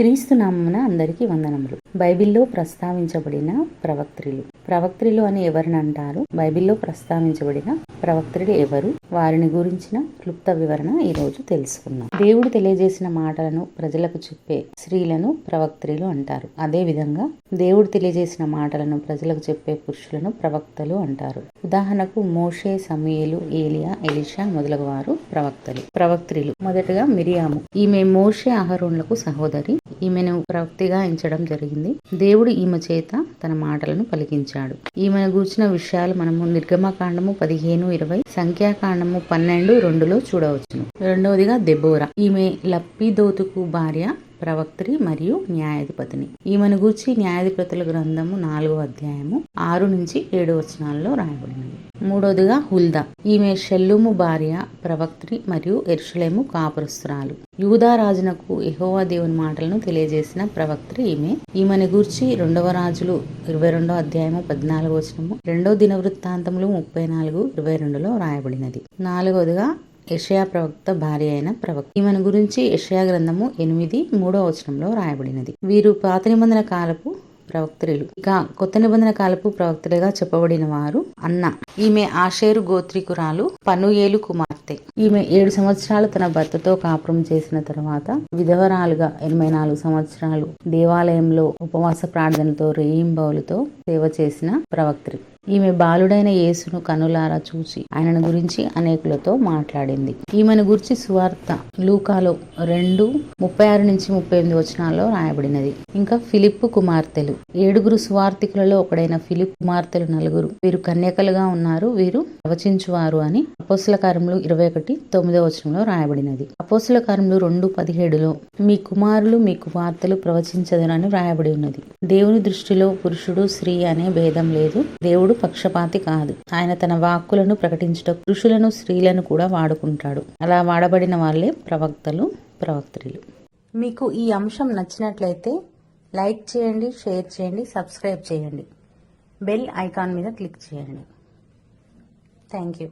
క్రీస్తునామమున అందరికీ వందనములు. బైబిల్లో ప్రస్తావించబడిన ప్రవక్త్రులు. ప్రవక్త్రులు అని ఎవరిని అంటారు? బైబిల్లో ప్రస్తావించబడిన ప్రవక్త్రులు ఎవరు? వారిని గురించిన క్లుప్త వివరణ ఈ రోజు తెలుసుకుందాం. దేవుడు తెలియజేసిన మాటలను ప్రజలకు చెప్పే స్త్రీలను ప్రవక్త్రులు అంటారు. అదే విధంగా దేవుడు తెలియజేసిన మాటలను ప్రజలకు చెప్పే పురుషులను ప్రవక్తలు అంటారు. ఉదాహరణకు మోషే సమయలు ఏలియా ఎలిషా మొదలగు వారు ప్రవక్తలు. ప్రవక్త్రులు. మొదటగా మిరియాము. ఈమె మోషే అహరోన్లకు సహోదరి ఈమెను ప్రవక్తిగా ఎంచడం జరిగింది. దేవుడు ఈమె చేత తన మాటలను పలికించాడు. ఈమెను గూర్చిన విషయాలు మనము నిర్గమకాండము పదిహేను ఇరవై సంఖ్యాకాండము పన్నెండు రెండులో చూడవచ్చును. రెండవదిగా దెబోరా. ఈమె లప్పిదోతుకు భార్య ప్రవక్త్రి మరియు న్యాయాధిపతిని. ఈమెను గూర్చి న్యాయాధిపతుల గ్రంథము నాలుగో అధ్యాయము ఆరు నుంచి ఏడు వచనాల్లో రాయబడినది. మూడవదిగా హుల్దా. ఈమె షెల్లుము భార్య ప్రవక్త్రి మరియు ఎరుషలేము కాపురస్తురాలు. యూదా రాజునకు ఎహోవా దేవుని మాటలను తెలియజేసిన ప్రవక్త్రి ఈమె. ఈమెను గూర్చి రెండవ రాజులు ఇరవై రెండో అధ్యాయము పద్నాలుగు వచనము రెండో దిన వృత్తాంతములు ముప్పై నాలుగు ఇరవై రెండులో రాయబడినది. నాలుగోదిగా యషయా ప్రవక్త భార్య అయిన ప్రవక్త. ఈమెను గురించి యషయా గ్రంథము ఎనిమిది మూడో వచనంలో రాయబడినది. వీరు పాత నిబంధన కాలపు ప్రవక్తలు ఇక కొత్త నిబంధన కాలపు ప్రవక్తలుగా చెప్పబడిన వారు అన్న. ఈమె ఆషేరు గోత్రికురాలు పనుయేలు కుమార్తె. ఈమె ఏడు సంవత్సరాలు తన భర్తతో కాపురం చేసిన తర్వాత విధవరాలుగా ఎనభై నాలుగు సంవత్సరాలు దేవాలయంలో ఉపవాస ప్రార్థనతో రేయింబౌలతో సేవ చేసిన ప్రవక్త్రి. ఈమె బాలుడైన యేసును కనులారా చూసి ఆయనను గురించి అనేకులతో మాట్లాడింది. ఈమెను గురించి సువార్త లూకాలో రెండు ముప్పై ఆరు నుంచి ముప్పై ఎనిమిది వచనాల్లో రాయబడినది. ఇంకా ఫిలిప్పు కుమార్తెలు. ఏడుగురు సువార్థికులలో ఒకడైన ఫిలిప్ కుమార్తెలు నలుగురు. వీరు కన్యకలుగా ఉన్నారు వీరు ప్రవచించువారు అని అపోసుల కార్యములు ఇరవై ఒకటి తొమ్మిదో వచనంలో రాయబడినది. అపోసుల కార్యములు రెండు పదిహేడులో మీ కుమారులు మీ కుమార్తెలు ప్రవచించదనని రాయబడి ఉన్నది. దేవుని దృష్టిలో పురుషుడు స్త్రీ అనే భేదం లేదు. దేవుడు పక్షపాతి కాదు. ఆయన తన వాక్కులను ప్రకటించట పురుషులను స్త్రీలను కూడా వాడుకుంటాడు. అలా వాడబడిన వాళ్ళే ప్రవక్తలు ప్రవక్త్రులు. మీకు ఈ అంశం నచ్చినట్లయితే లైక్ చేయండి షేర్ చేయండి సబ్స్క్రైబ్ చేయండి. బెల్ ఐకాన్ మీద క్లిక్ చేయండి. Thank you.